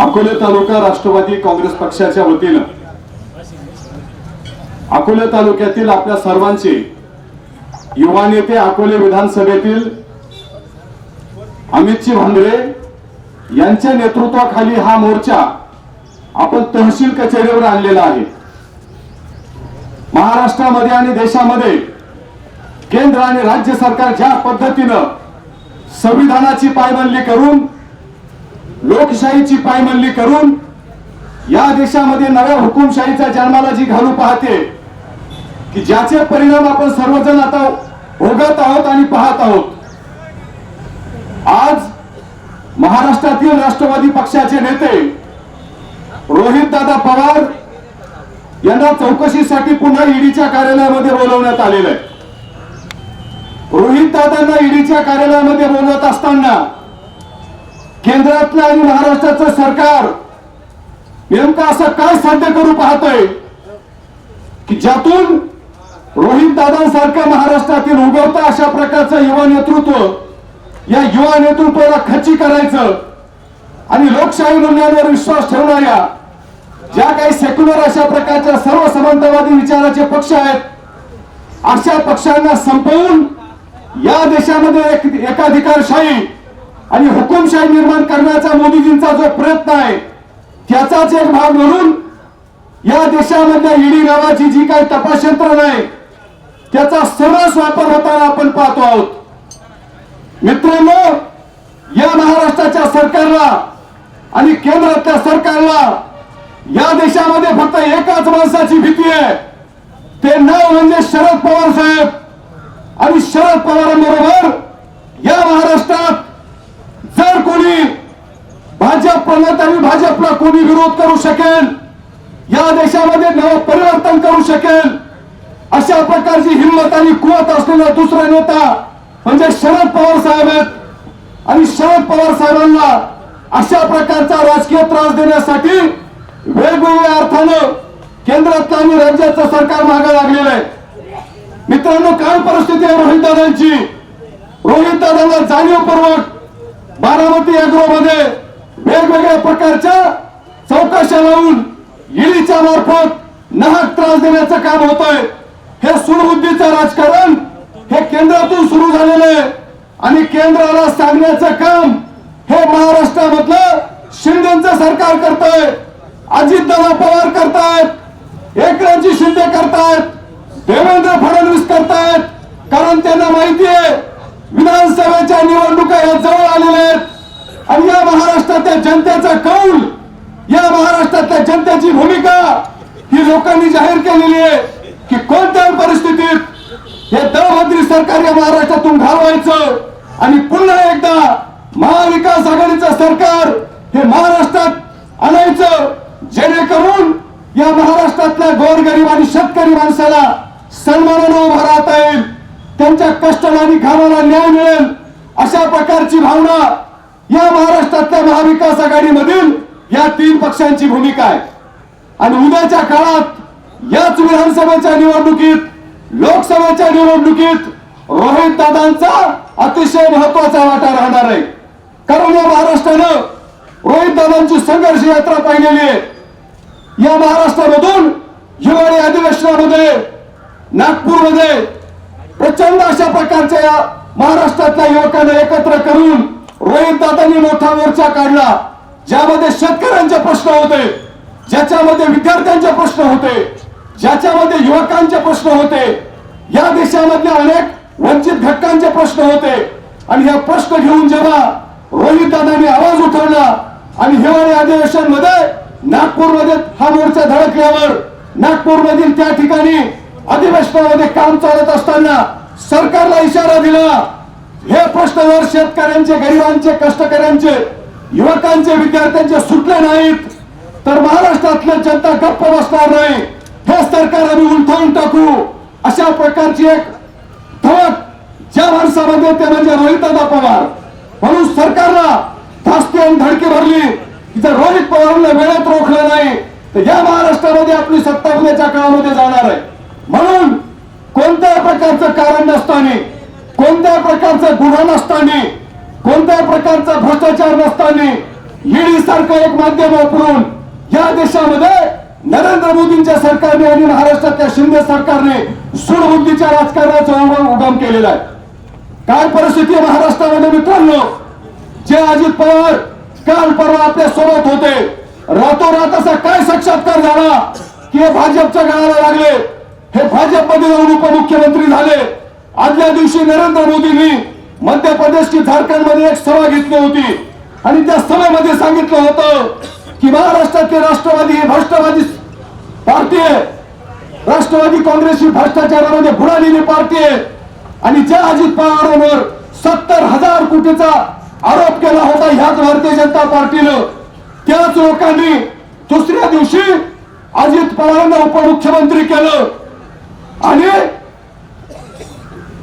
अकोले तालुका राष्ट्रवादी काँग्रेस पक्षाच्या वतीनं अकोले तालुक्यातील आपल्या सर्वांचे युवा नेते अकोले विधानसभेतील अमितजी भांगरे यांच्या नेतृत्वाखाली हा मोर्चा आपण तहसील कचेरीवर आणलेला आहे. महाराष्ट्रामध्ये आणि देशामध्ये केंद्र आणि राज्य सरकार ज्या पद्धतीनं संविधानाची पायबंदी करून लोकशाहीची पायमल्ली करून या देशामध्ये नव्या हुकुमशाहीचा जन्माला जी घालू पाहते की ज्याचे परिणाम आपण सर्वजण आता भोगत आहोत आणि पाहत आहोत. आज महाराष्ट्रातील राष्ट्रवादी पक्षाचे नेते रोहित दादा पवार यांना चौकशीसाठी पुन्हा ईडीच्या कार्यालयामध्ये बोलवण्यात आलेलं आहे. रोहित दादांना ईडीच्या कार्यालयामध्ये बोलवत असताना केंद्रातलं आणि महाराष्ट्राचं सरकार नेमकं असं काय साध्य करू पाहतय? की ज्यातून रोहित दादांसारखं महाराष्ट्रातील उगवता अशा प्रकारचं युवा नेतृत्व या युवा नेतृत्वाला खच्ची करायचं आणि लोकशाही मूल्यांवर विश्वास ठेवणाऱ्या ज्या काही सेक्युलर अशा प्रकारच्या सर्व समानतावादी विचाराचे पक्ष आहेत अशा पक्षांना संपवून या देशामध्ये एक एकाधिकारशाही आणि हुकुमशाही निर्माण करण्याचा मोदीजींचा जो प्रयत्न आहे त्याचाच एक भाग म्हणून या देशामधल्या ईडी नावाची जी काही तपास यंत्रणा आहे त्याचा सर्रास वापर होताना आपण पाहतो आहोत. मित्रांनो या महाराष्ट्राच्या सरकारला आणि केंद्रातल्या सरकारला या देशामध्ये फक्त एकाच माणसाची भीती आहे. ते नाव म्हणजे शरद पवार साहेब. आणि शरद पवारांबरोबर या महाराष्ट्रात कोणी भाजप प्रमत आणि भाजपला कोणी विरोध करू शकेल? या देशामध्ये नव परिवर्तन करू शकेल? अशा प्रकारची हिंमत आणि कुवत असलेला दुसरा नेता म्हणजे शरद पवार साहेब आहेत. आणि शरद पवार साहेबांना अशा प्रकारचा राजकीय त्रास देण्यासाठी वेगवेगळ्या अर्थानं केंद्रातलं आणि राज्याचं सरकार मागे लागलेलं आहे. मित्रांनो काय परिस्थिती आहे रोहित दादांची? रोहित दादांना जाणीवपूर्वक बारामती अग्रोमध्ये वेगवेगळ्या प्रकारच्या चौकशा लावून इलीच्या मार्फत नाहक त्रास देण्याचं काम होत आहे हे सुडबुद्धीचं राजकारण हे केंद्रातून सुरू झालेलं आहे. आणि केंद्राला सांगण्याचं काम हे महाराष्ट्रामधलं शिंदेचं सरकार करतंय. अजितदादा पवार करतायत. एकनाथजी शिंदे करतायत. देवेंद्र फडणवीस करतायत. कारण त्यांना माहिती आहे विधानसभेच्या निवडणुका या जवळ आलेल्या आहेत. आणि या महाराष्ट्रातल्या जनतेचा कौल या महाराष्ट्रातल्या जनतेची भूमिका ही लोकांनी जाहीर केलेली आहे की कोणत्याही परिस्थितीत हे दळभद्री सरकार या महाराष्ट्रातून घालवायचं आणि पुन्हा एकदा महाविकास आघाडीचं सरकार हे महाराष्ट्रात आणायचं जेणेकरून या महाराष्ट्रातल्या गोरगरीब आणि शेतकरी माणसाला सन्मानानं उभा राहता येईल. त्यांच्या कष्टाला आणि घामाला न्याय मिळेल अशा प्रकारची भावना या महाराष्ट्रातल्या महाविकास आघाडीमधील या तीन पक्षांची भूमिका आहे. आणि उद्याच्या काळात याच विधानसभेच्या निवडणुकीत लोकसभेच्या निवडणुकीत रोहित दादांचा अतिशय महत्त्वाचा वाटा राहणार आहे. कारण या महाराष्ट्रानं रोहित दादांची संघर्ष यात्रा पाहिलेली आहे. या महाराष्ट्रामधून हिवाळी अधिवेशनामध्ये नागपूरमध्ये प्रचंड अशा प्रकारच्या या महाराष्ट्रातल्या युवकांना एकत्र करून रोहित दादांनी मोठा मोर्चा काढला. ज्यामध्ये शेतकऱ्यांचे प्रश्न होते ज्याच्यामध्ये विद्यार्थ्यांचे प्रश्न होते ज्याच्यामध्ये युवकांचे प्रश्न होते या देशामधल्या अनेक वंचित घटकांचे प्रश्न होते. आणि हे प्रश्न घेऊन जेव्हा रोहित दादांनी आवाज उठवला आणि हिवाळी अधिवेशनमध्ये नागपूरमध्ये हा मोर्चा धडकल्यावर नागपूरमधील त्या ठिकाणी अधिवेशनामध्ये काम चालत असताना सरकारला इशारा दिला. हे प्रश्न जर शेतकऱ्यांचे गरिबांचे कष्टकऱ्यांचे युवकांचे विद्यार्थ्यांचे सुटले नाहीत. तर महाराष्ट्रातल्या जनता गप्प बसणार नाही. हे सरकार आम्ही उलथवून टाकू. अशा प्रकारची एक धमक ज्या माणसामध्ये ते म्हणजे रोहितदादा पवार. म्हणून सरकारला धास्ती आणि धडकी भरली. जर रोहित पवारला वेळेत रोखलं नाही. तर या महाराष्ट्रामध्ये आपली सत्ता उद्याच्या काळामध्ये जाणार आहे. म्हणून कोणत्या प्रकारचं कारण नसताना कोणत्या प्रकारचा गुन्हा नसताना कोणत्या प्रकारचा भ्रष्टाचार नसताना ईडी सारखं एक माध्यम वापरून या देशामध्ये नरेंद्र मोदींच्या सरकारने आणि महाराष्ट्रातल्या शिंदे सरकारने सुडबुद्धीच्या राजकारणाचा उगम केलेला आहे. काय परिस्थिती आहे महाराष्ट्रामध्ये मित्रांनो? जे अजित पवार काल परवा आपल्यासोबत होते. रातोरात असा काय साक्षात्कार झाला की भाजपच्या गाळाला लागले? हे भाजपमध्ये जाऊन उपमुख्यमंत्री झाले. आदल्या दिवशी नरेंद्र मोदींनी मध्य प्रदेश की झारखंडमध्ये एक सभा घेतली होती. आणि त्या सभेमध्ये सांगितलं होतं की महाराष्ट्रातले राष्ट्रवादी हे भ्रष्टवादी पार्टी आहे. राष्ट्रवादी काँग्रेस ही भ्रष्टाचारामध्ये बुडालेली पार्टी आहे. आणि ज्या अजित पवारांवर सत्तर हजार कोटीचा आरोप केला होता ह्याच भारतीय जनता पार्टीनं त्याच लोकांनी दुसऱ्या दिवशी अजित पवारांना उपमुख्यमंत्री केलं. आणि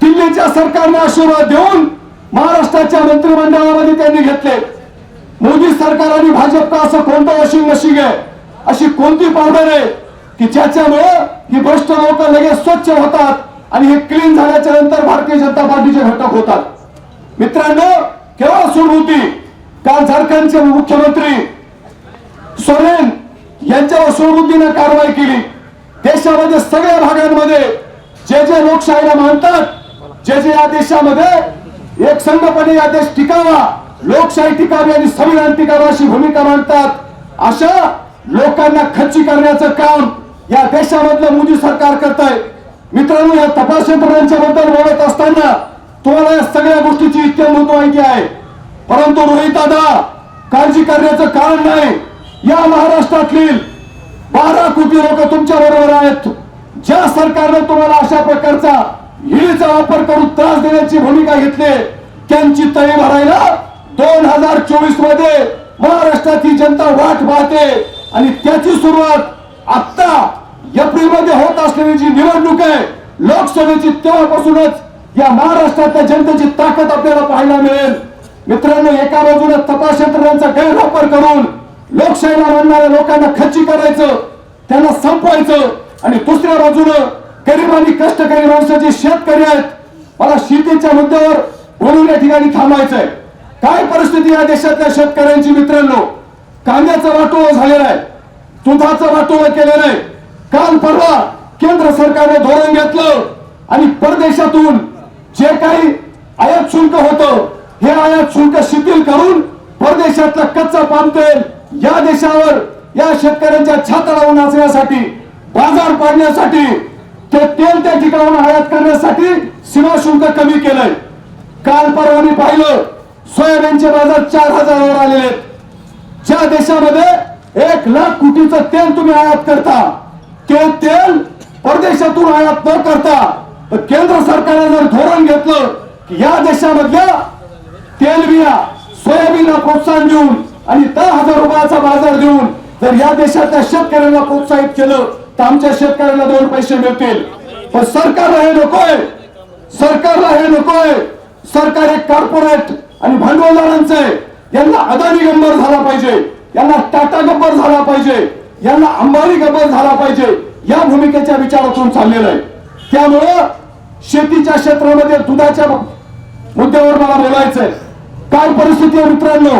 दिल्लीच्या सरकारने आशीर्वाद देऊन महाराष्ट्राच्या मंत्रिमंडळामध्ये त्यांनी घेतले. मोदी सरकार आणि भाजपचा असं कोणतं वॉशिंग मशीन आहे? अशी कोणती पावडर आहे? की ज्याच्यामुळे ही भ्रष्ट लोक लगेच स्वच्छ होतात आणि हे क्लीन झाल्याच्यानंतर भारतीय जनता पार्टीचे घटक होतात. मित्रांनो केव्हा सुरू होती? काल झारखंडचे मुख्यमंत्री सोरेन यांच्यावर सुरबुद्धीने कारवाई केली. देशामध्ये सगळ्या भागांमध्ये जे जे लोकशाहीला मानतात जे जे या देशामध्ये एक संघपणे या देश टिकावा लोकशाही टिकावी आणि संविधान टिकावा अशी भूमिका मांडतात अशा लोकांना खच्ची करण्याचं काम या देशामधलं मोदी सरकार करत आहे मित्रांनो या तपास यंत्रणांच्या बद्दल बोलत असताना तुम्हाला या सगळ्या गोष्टीची इत्यंभूत माहिती आहे. परंतु रोहित दादा काळजी करण्याचं कारण नाही. या महाराष्ट्रातील बारा कोटी लोक तुमच्या बरोबर आहेत. ज्या सरकारने तुम्हाला अशा प्रकारचा हिळीचा वापर करून त्रास देण्याची भूमिका घेतली त्यांची तळी भरायला दोन हजार चोवीसमध्ये महाराष्ट्रात ही जनता वाट पाहते. आणि त्याची सुरुवात आता एप्रिलमध्ये होत असलेली जी निवडणूक आहे लोकसभेची तेव्हापासूनच या महाराष्ट्रातल्या जनतेची ताकद आपल्याला पाहायला मिळेल. मित्रांनो एका बाजूला तपास यंत्रणांचा गैरवापर करून लोकशाहीला म्हणणाऱ्या लोकांना खच्ची करायचं त्यांना संपवायचं आणि दुसऱ्या बाजूनं गरिबांनी आणि कष्टकरी माणसाचे जे शेतकरी आहेत मला शेतीच्या मुद्द्यावर बोलून या ठिकाणी थांबायचंय. काय परिस्थिती या देशातल्या शेतकऱ्यांची मित्रांनो? कांद्याचं वाटोळ झालेलं आहे दुधाचं वाटोळ केलेलं आहे. काल परवा केंद्र सरकारने धोरण घेतलं आणि परदेशातून जे काही आयात शुल्क होतं हे आयात शुल्क शिथिल करून परदेशातला कच्चा पाम तेल या देशावर या शेतकऱ्यांच्या छाताला नाचण्यासाठी बाजार पाडण्यासाठी ते तेल त्या ठिकाणाहून आयात करण्यासाठी सीमा शुल्क कमी केलंय. काल परवा मी पाहिलं सोयाबीनचे बाजार चार हजारावर आलेले आहेत. ज्या देशामध्ये एक लाख कोटीचं तेल तुम्ही आयात करता ते तेल परदेशातून आयात न करता तर केंद्र सरकारने जर धोरण घेतलं की या देशामधल्या तेलबिया सोयाबीन प्रोत्साहन देऊन आणि दहा हजार रुपयाचा बाजार देऊन जर या देशातल्या शेतकऱ्यांना प्रोत्साहित केलं तर आमच्या शेतकऱ्यांना दोन पैसे मिळतील. पण सरकारला हे नकोय. सरकारला हे नकोय. सरकार एक कॉर्पोरेट आणि भांडवलदारांचं आहे. यांना अदानी गंभर झाला पाहिजे. यांना टाटा गंभर झाला पाहिजे. यांना अंबानी गंभर झाला पाहिजे. या भूमिकेच्या विचारातून चाललेलं आहे. त्यामुळं शेतीच्या क्षेत्रामध्ये दुधाच्या मुद्द्यावर मला बोलायचंय. काय परिस्थिती आहे मित्रांनो?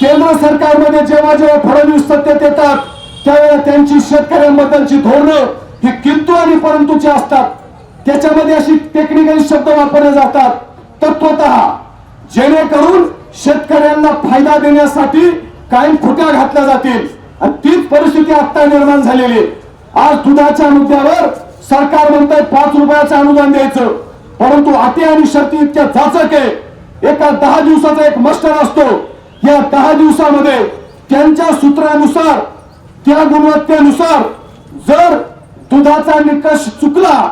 केंद्र सरकारमध्ये जेव्हा जेव्हा फडणवीस सत्तेत येतात त्यावेळेला त्यांची शेतकऱ्यांबद्दलची धोरणं ही किंतु आणि परंतुची असतात. त्याच्यामध्ये अशी टेक्निकल शब्द वापरले जातात. तत्वत जेणेकरून शेतकऱ्यांना फायदा देण्यासाठी कायम खुट्या घातल्या जातील. आणि तीच परिस्थिती आता निर्माण झालेली आहे. आज दुधाच्या मुद्द्यावर सरकार म्हणतंय पाच रुपयाचं अनुदान द्यायचं. परंतु अटी आणि शर्ती इतक्या जाचक आहे. एका दहा दिवसाचा एक मस्टर असतो. या दहा दिवसामध्ये त्यांच्या सूत्रानुसार त्या गुणवत्तेनुसार जर दुधाचा निकष चुकला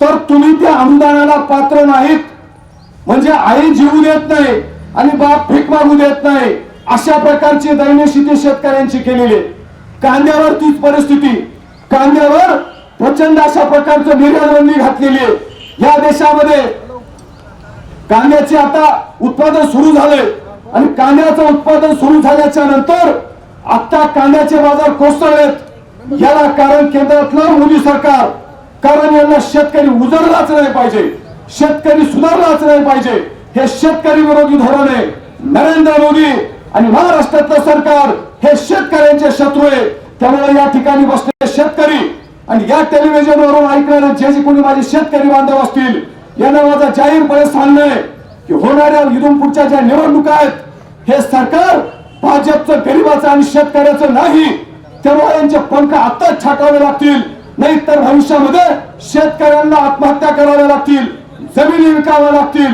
तर तुम्ही त्या अनुदानाला पात्र नाहीत. म्हणजे आई जीवू देत नाही आणि बाप भीक मागू देत नाही. अशा प्रकारची दयनीय स्थिती शेतकऱ्यांची केलेली आहे. कांद्यावर तीच परिस्थिती. कांद्यावर प्रचंड अशा प्रकारचं निर्यात बंदी घातलेली आहे. या देशामध्ये कांद्याचे आता उत्पादन सुरू झाले आणि कांद्याचं उत्पादन सुरू झाल्याच्यानंतर आता कांद्याचे बाजार कोसळलेत. याला कारण केंद्रातलं मोदी सरकार. कारण यांना शेतकरी उजळलाच नाही पाहिजे. शेतकरी सुधारलाच नाही पाहिजे. हे शेतकरी विरोधी धोरण आहे. नरेंद्र मोदी आणि महाराष्ट्रातलं सरकार हे शेतकऱ्यांचे शत्रू आहे. त्यामुळे या ठिकाणी बसलेले शेतकरी आणि या टेलिव्हिजनवरून ऐकणारे जे जे कोणी माझे शेतकरी बांधव असतील यांना माझा जाहीरपणे सांगणं की होणाऱ्या इथून पुढच्या ज्या निवडणुका आहेत हे सरकार भाजपचं गरीबाचं आणि शेतकऱ्याचं नाही. त्यामुळे यांचे पंख आताच छाटावे लागतील. नाही तर भविष्यामध्ये शेतकऱ्यांना आत्महत्या कराव्या लागतील जमिनी विकाव्या लागतील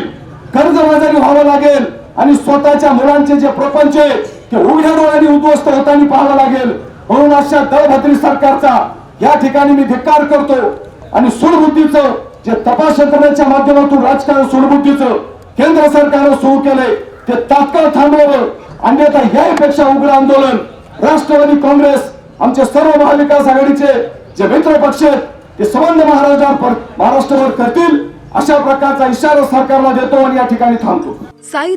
कर्जबाजारी व्हावं लागेल आणि स्वतःच्या मुलांचे जे प्रपंच आहे ते उघड्या डोळ्यांनी उद्ध्वस्त होताना पाहावं लागेल. म्हणून अशा दळभद्री सरकारचा या ठिकाणी मी धिक्कार करतो आणि सुडबुद्धीचं जे तपास यंत्रणेच्या माध्यमातून राजकारण सोडबुद्धीचं केंद्र सरकारनं सुरू केलंय ते तात्काळ थांबवावं. अन्यथा यापेक्षा उग्र आंदोलन राष्ट्रवादी काँग्रेस आमचे सर्व महाविकास आघाडीचे जे मित्र पक्ष आहेत ते संबंध महाराष्ट्रावर महाराष्ट्रावर करतील अशा प्रकारचा इशारा सरकारला देतो आणि या ठिकाणी थांबतो. साई